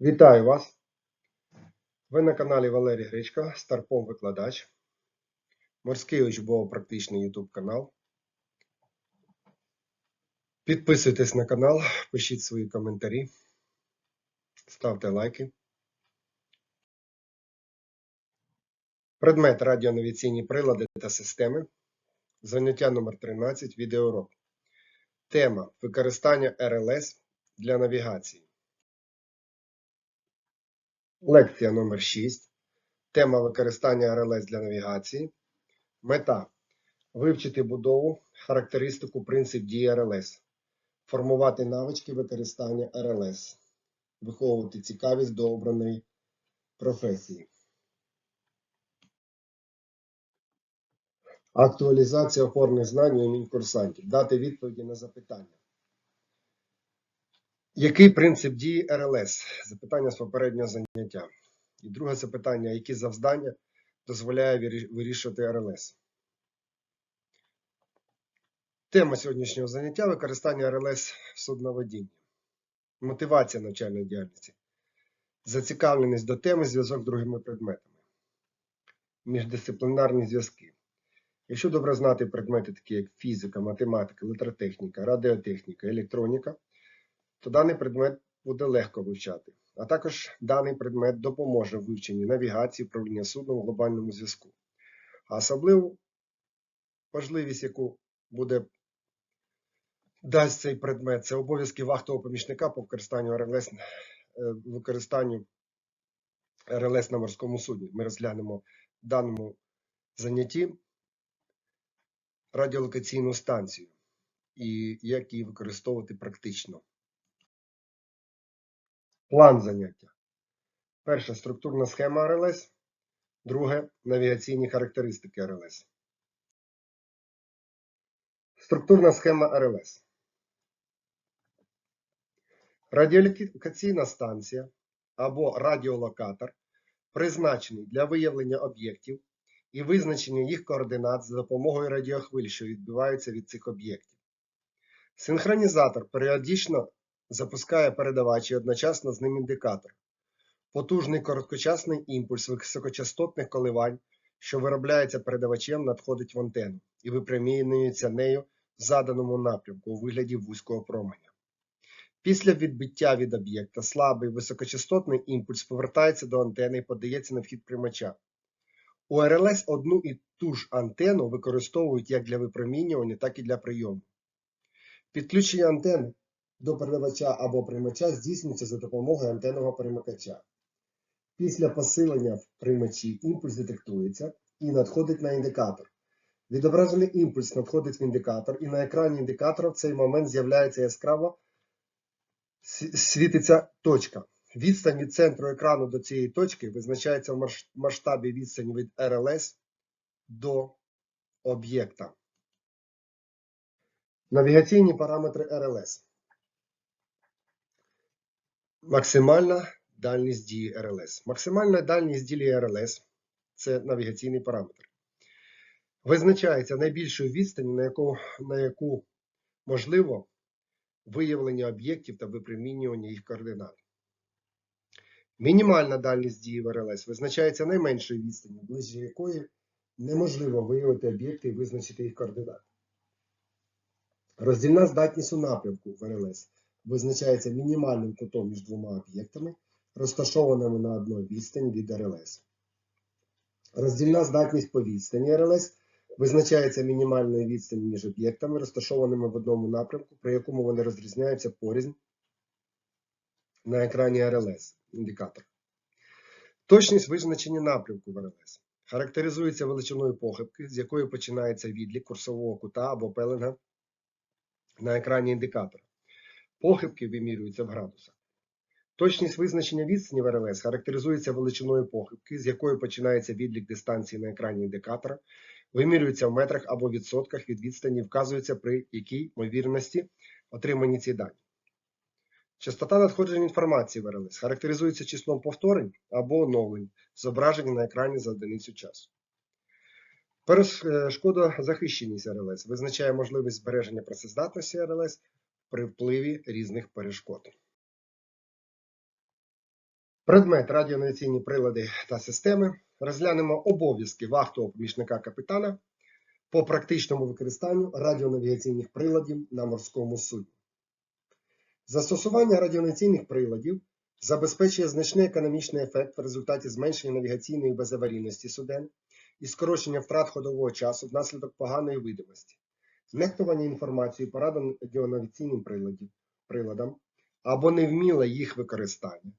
Вітаю вас! Ви на каналі Валерій Гречка, Старпом Викладач, морський учбово-практичний YouTube канал. Підписуйтесь на канал, пишіть свої коментарі, ставте лайки. Предмет радіонавіційні прилади та системи. Заняття номер 13 відеоурок. Тема використання РЛС для навігації. Лекція номер 6. Тема використання РЛС для навігації. Мета вивчити будову, характеристику, принцип дії РЛС, формувати навички використання РЛС, виховувати цікавість до обраної професії. Актуалізація опорних знань у імінь курсантів. Дати відповіді на запитання. Який принцип дії РЛС? Запитання з попереднього заняття. І друге запитання: які завдання дозволяє вирішувати РЛС? Тема сьогоднішнього заняття використання РЛС в судноводінні. Мотивація навчальної діяльності. Зацікавленість до теми, зв'язок з другими предметами. Міждисциплінарні зв'язки. Якщо добре знати предмети, такі як фізика, математика, електротехніка, радіотехніка, електроніка, то даний предмет буде легко вивчати. А також даний предмет допоможе в вивченні навігації, управління судном в глобальному зв'язку. А особливу важливість, яку буде дасть цей предмет, це обов'язки вахтового помічника по використанню РЛС, е, використанню РЛС на морському судні. Ми розглянемо в даному занятті радіолокаційну станцію і як її використовувати практично. План заняття. Перше структурна схема РЛС. Друге навігаційні характеристики РЛС. Структурна схема РЛС. Радіолокаційна станція або радіолокатор призначений для виявлення об'єктів і визначення їх координат за допомогою радіохвиль, що відбиваються від цих об'єктів. Синхронізатор періодично запускає передавач і одночасно з ним індикатор. Потужний короткочасний імпульс високочастотних коливань, що виробляється передавачем, надходить в антенну і випромінюється нею в заданому напрямку у вигляді вузького променя. Після відбиття від об'єкта слабий високочастотний імпульс повертається до антени і подається на вхід приймача. У РЛС одну і ту ж антенну використовують як для випромінювання, так і для прийому. Підключення антени до передавача або приймача здійснюється за допомогою антенного перемикача. Після посилення в приймачі імпульс детектується і надходить на індикатор. Відображений імпульс надходить в індикатор, і на екрані індикатора в цей момент з'являється яскраво світиться точка. Відстань від центру екрану до цієї точки визначається в масштабі відстані від РЛС до об'єкта. Навігаційні параметри РЛС. Максимальна дальність дії РЛС. Максимальна дальність дії РЛС це навігаційний параметр. Визначається найбільшою відстані, на яку, на яку можливо виявлення об'єктів та випромінювання їх координат. Мінімальна дальність дії в РЛС визначається найменшою відстані, ближче якої неможливо виявити об'єкти і визначити їх координати. Роздільна здатність у напрямку в РЛС визначається мінімальним кутом між двома об'єктами, розташованими на одній відстані від РЛС. Роздільна здатність по відстані РЛС визначається мінімальною відстані між об'єктами, розташованими в одному напрямку, при якому вони розрізняються порізь на екрані РЛС індикатор. Точність визначення напрямку в РЛС характеризується величиною похибки, з якої починається відлік курсового кута або пеленга на екрані індикатора. Похибки вимірюються в градусах. Точність визначення відстані в РЛС характеризується величиною похибки, з якої починається відлік дистанції на екрані індикатора, вимірюється в метрах або відсотках від відстані, вказується при якій ймовірності отримані ці дані. Частота надходження інформації в РЛС характеризується числом повторень або оновлень, зображені на екрані за одиницю часу. Перешкодозахищеність РЛС визначає можливість збереження працездатності РЛС при впливі різних перешкод. Предмет радіонавігаційні прилади та системи. Розглянемо обов'язки вахтового помічника капітана по практичному використанню радіонавігаційних приладів на морському судні. Застосування радіонавігаційних приладів забезпечує значний економічний ефект в результаті зменшення навігаційної безаварійності суден і скорочення втрат ходового часу внаслідок поганої видимості, нехтування інформацією по радіонавігаційним приладам або невміле їх використання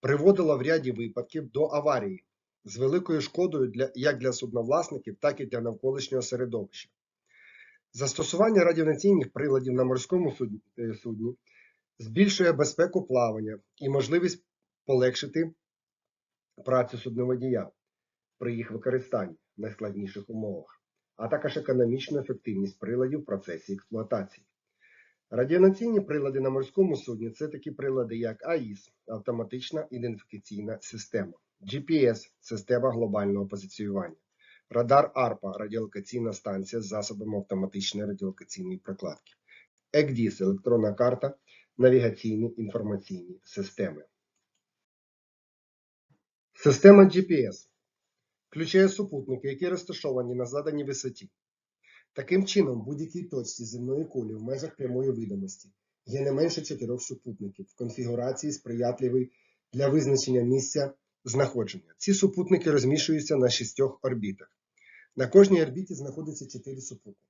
приводило в ряді випадків до аварії з великою шкодою для, як для судновласників, так і для навколишнього середовища. Застосування радіонаційних приладів на морському е, судні збільшує безпеку плавання і можливість полегшити працю судноводія при їх використанні в найскладніших умовах, а також економічну ефективність приладів в процесі експлуатації. Радіонаційні прилади на морському судні це такі прилади, як АІС автоматична ідентифікаційна система, GPS система глобального позиціювання, радар АРПА радіолокаційна станція з засобами автоматичної радіолокаційної прокладки, ЕКДІС електронна карта, навігаційні інформаційні системи. Система GPS включає супутники, які розташовані на заданій висоті. Таким чином, будь-якій точці земної кулі в межах прямої видимості є не менше чотирьох супутників в конфігурації сприятливій для визначення місця знаходження. Ці супутники розміщуються на шістьох орбітах. На кожній орбіті знаходиться чотири супутники.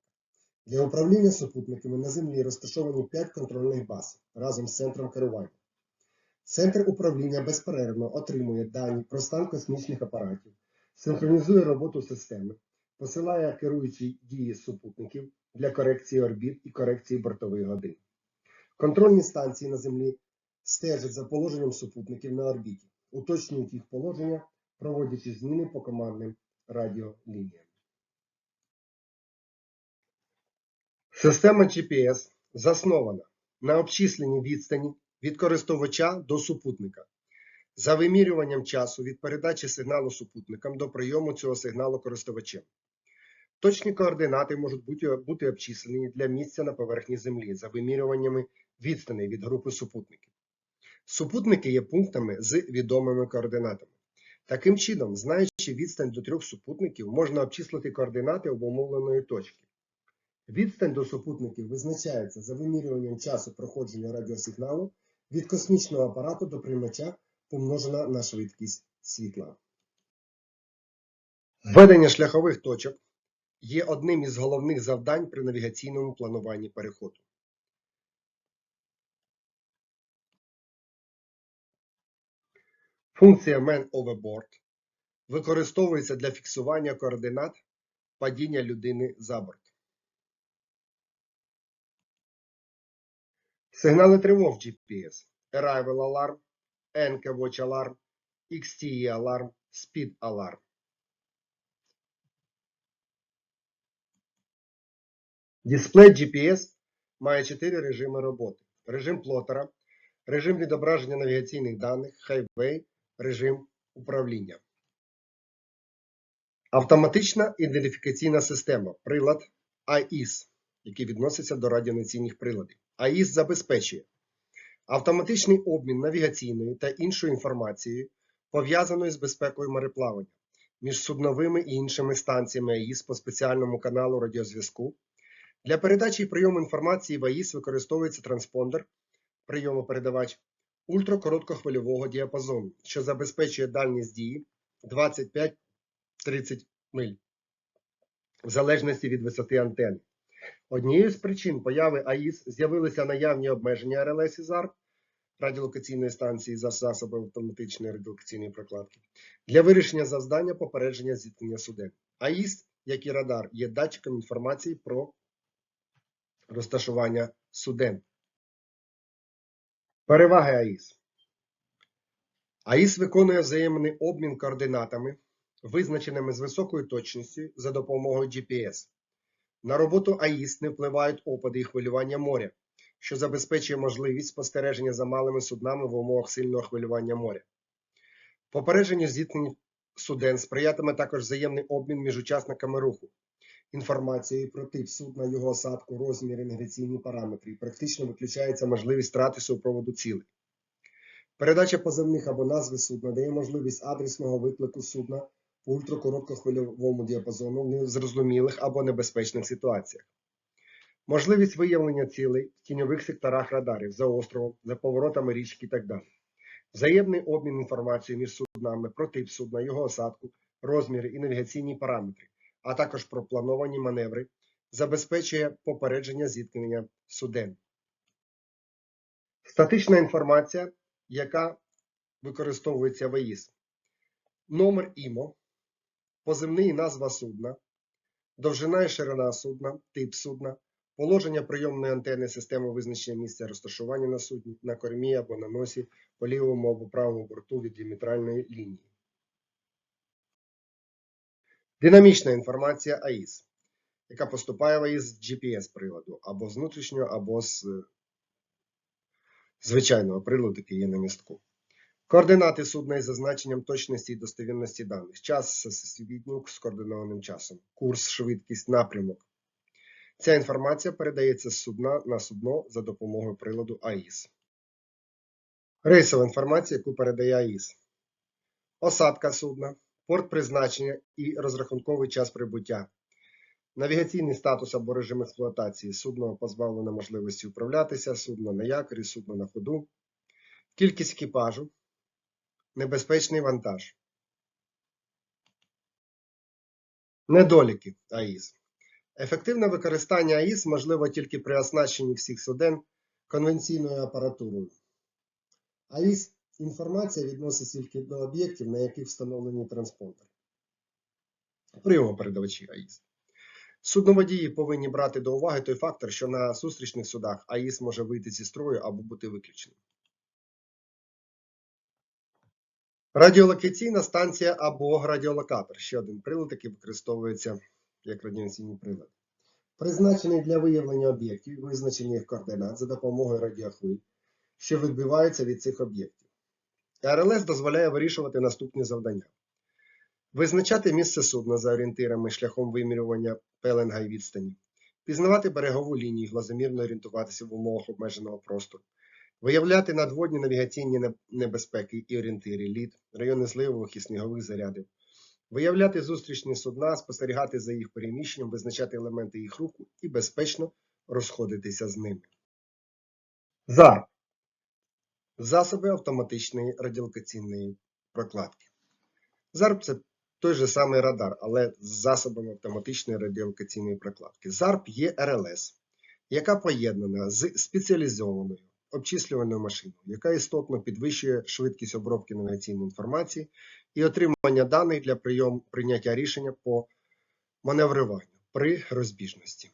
Для управління супутниками на Землі розташовані 5 контрольних баз разом з центром керування. Центр управління безперервно отримує дані про стан космічних апаратів, синхронізує роботу системи, посилає керуючі дії супутників для корекції орбіт і корекції бортових годин. Контрольні станції на Землі стежать за положенням супутників на орбіті, уточнюють їх положення, проводячи зміни по командним радіолініям. Система GPS заснована на обчисленні відстані від користувача до супутника за вимірюванням часу від передачі сигналу супутникам до прийому цього сигналу користувачем. Точні координати можуть бути, бути обчислені для місця на поверхні Землі за вимірюваннями відстаней від групи супутників. Супутники є пунктами з відомими координатами. Таким чином, знаючи відстань до трьох супутників, можна обчислити координати обумовленої точки. Відстань до супутників визначається за вимірюванням часу проходження радіосигналу від космічного апарату до приймача помножена на швидкість світла. Введення шляхових точок є одним із головних завдань при навігаційному плануванні переходу. Функція Man Overboard використовується для фіксування координат падіння людини за борт. Сигнали тривог GPS, Arrival Alarm, NK Alarm, XTE Alarm, Speed Alarm. Дисплей GPS має чотири режими роботи: режим плотера, режим відображення навігаційних даних, Highway, режим управління. Автоматична ідентифікаційна система, прилад AIS, який відноситься до радіонаційних приладів. AIS забезпечує автоматичний обмін навігаційною та іншою інформацією, пов'язаною з безпекою мореплавання між судновими і іншими станціями АІС по спеціальному каналу радіозв'язку. Для передачі і прийому інформації в АІС використовується транспондер, прийомопередавач ультракороткохвильового діапазону, що забезпечує дальність дії 25-30 миль в залежності від висоти антени. Однією з причин появи АІС з'явилися наявні обмеження РЛС і ЗАРП радіолокаційної станції за засобами автоматичної радіолокаційної прокладки для вирішення завдання попередження зіткнення суден. АІС, як і радар, є датчиком інформації про розташування суден. Переваги АІС. АІС виконує взаємний обмін координатами, визначеними з високою точністю за допомогою GPS. На роботу АІС не впливають опади і хвилювання моря, що забезпечує можливість спостереження за малими суднами в умовах сильного хвилювання моря. Попередженню зіткнень суден сприятиме також взаємний обмін між учасниками руху, інформацією про тип судна, його осадку, розміри, навігаційні параметри і практично виключається можливість втрати супроводу цілей. Передача позивних або назви судна дає можливість адресного виклику судна по ультракороткохвильовому діапазону в незрозумілих або небезпечних ситуаціях. Можливість виявлення цілей в тіньових секторах радарів за островом, за поворотами річки і так далі. Взаємний обмін інформацією між суднами про тип судна, його осадку, розміри і навігаційні параметри, а також про плановані маневри, забезпечує попередження зіткнення суден. Статична інформація, яка використовується в АІС. Номер ІМО, позивний і назва судна, довжина і ширина судна, тип судна, положення прийомної антени системи визначення місця розташування на судні, на кормі або на носі по лівому або правому борту від діаметральної лінії. Динамічна інформація АІС, яка поступає в АІС з GPS-приладу або з внутрішнього, або з звичайного приладу, який є на містку. Координати судна із зазначенням точності і достовірності даних. Час всесвітній з координованим часом. Курс, швидкість, напрямок. Ця інформація передається з судна на судно за допомогою приладу АІС. Рейсова інформація, яку передає АІС. Осадка судна, порт призначення і розрахунковий час прибуття. Навігаційний статус або режим експлуатації. Судно позбавлено можливості управлятися, судно на якорі, судно на ходу. Кількість екіпажу. Небезпечний вантаж. Недоліки АІС. Ефективне використання АІС можливо тільки при оснащенні всіх суден конвенційною апаратурою. АІС інформація відноситься тільки до об'єктів, на яких встановлені транспондери. Прийомопередавачі АІС. Судноводії повинні брати до уваги той фактор, що на зустрічних судах АІС може вийти зі строю або бути виключеним. Радіолокаційна станція або радіолокатор ще один прилад, який використовується як радіаційний прилад. Призначений для виявлення об'єктів і визначення їх координат за допомогою радіохвиль, що відбиваються від цих об'єктів. РЛС дозволяє вирішувати наступні завдання: визначати місце судна за орієнтирами шляхом вимірювання пеленга і відстані, пізнавати берегову лінію, глазомірно орієнтуватися в умовах обмеженого простору, виявляти надводні навігаційні небезпеки і орієнтири, лід, райони зливових і снігових зарядів, виявляти зустрічні судна, спостерігати за їх переміщенням, визначати елементи їх руху і безпечно розходитися з ними. ЗАРП засоби автоматичної радіолокаційної прокладки. ЗАРП це той же самий радар, але з засобами автоматичної радіолокаційної прокладки. ЗАРП є РЛС, яка поєднана з спеціалізованою обчислювальною машиною, яка істотно підвищує швидкість обробки навігаційної інформації і отримання даних для прийом, прийняття рішення по маневруванню при розбіжності.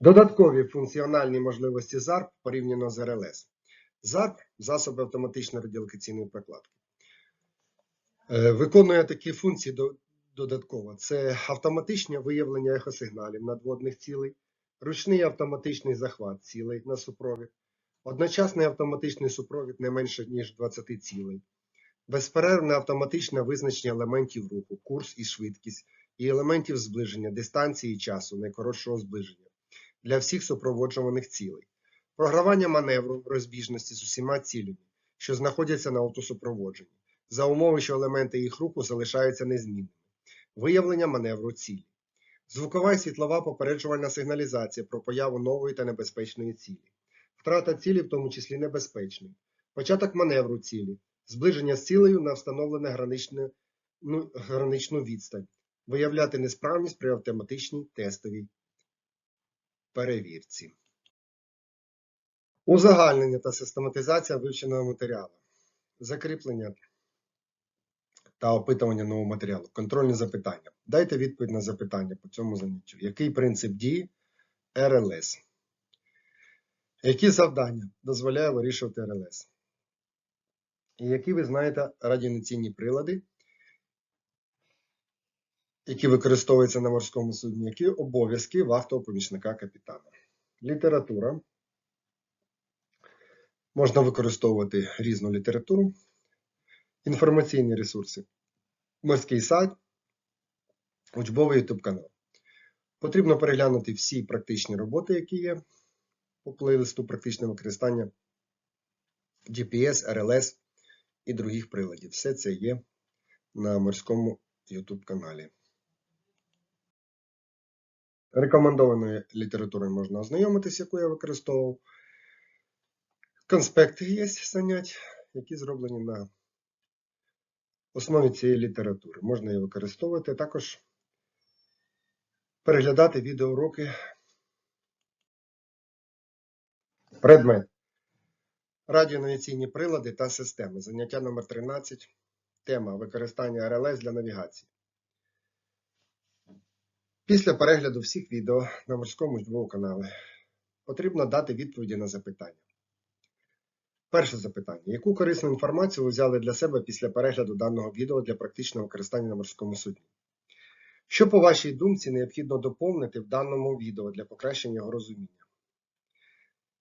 Додаткові функціональні можливості ЗАРП порівняно з РЛС. ЗАРП засоби автоматичної радіолокаційної прокладки. Е, Виконує такі функції додатково: це автоматичне виявлення ехосигналів надводних цілей, ручний автоматичний захват цілей на супровід, одночасний автоматичний супровід не менше ніж 20 цілей, безперервне автоматичне визначення елементів руху, курс і швидкість, і елементів зближення, дистанції і часу найкоротшого зближення для всіх супроводжуваних цілей, програвання маневру розбіжності з усіма цілями, що знаходяться на автосупроводженні, за умови, що елементи їх руху залишаються незмінними, виявлення маневру цілі, звукова і світлова попереджувальна сигналізація про появу нової та небезпечної цілі, втрата цілі, в тому числі небезпечної, початок маневру цілі, зближення з цілею на встановлене граничне, ну, граничну відстань, виявляти несправність при автоматичній тестовій перевірці. Узагальнення та систематизація вивченого матеріалу. Закріплення та опитування нового матеріалу. Контрольні запитання. Дайте відповідь на запитання по цьому заняттю. Який принцип дії РЛС? Які завдання дозволяє вирішувати РЛС? І які ви знаєте радіонаційні прилади, які використовуються на морському судні, які обов'язки вахтового помічника капітана? Література. Можна використовувати різну літературу, інформаційні ресурси, морський сайт, учбовий YouTube канал. Потрібно переглянути всі практичні роботи, які є, по плейлисту практичне використання GPS, RLS і других приладів. Все це є на морському YouTube каналі. Рекомендованою літературою можна ознайомитися, яку я використовував. Конспекти є занять, які зроблені на основі цієї літератури. Можна її використовувати. Також переглядати відеоуроки. Предмет. Радіонавіційні прилади та системи. Заняття номер 13. Тема використання РЛС для навігації. Після перегляду всіх відео на морському YouTube каналі потрібно дати відповіді на запитання. Перше запитання. Яку корисну інформацію ви взяли для себе після перегляду даного відео для практичного використання на морському судні? Що, по вашій думці, необхідно доповнити в даному відео для покращення його розуміння?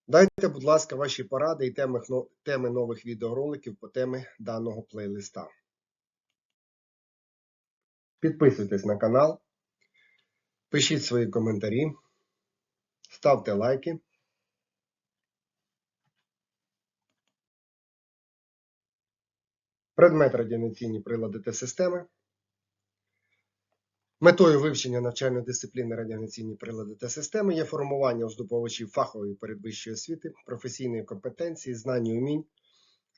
Дайте, будь ласка, ваші поради і теми, теми нових відеороликів по темі даного плейлиста. Підписуйтесь на канал, пишіть свої коментарі, ставте лайки. Предмет радіонаційні прилади та системи. Метою вивчення навчальної дисципліни радіонаційні прилади та системи є формування у здобувачів фахової передвищої освіти, професійної компетенції, знань і умінь,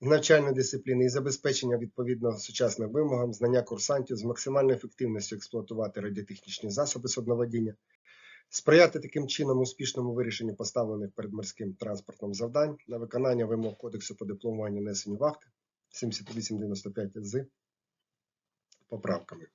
навчальної дисципліни і забезпечення відповідно сучасним вимогам, знання курсантів з максимальною ефективністю експлуатувати радіотехнічні засоби судноводіння, сприяти таким чином успішному вирішенню поставлених перед морським транспортом завдань на виконання вимог Кодексу по дипломуванню несенню вахти 7895 з поправками.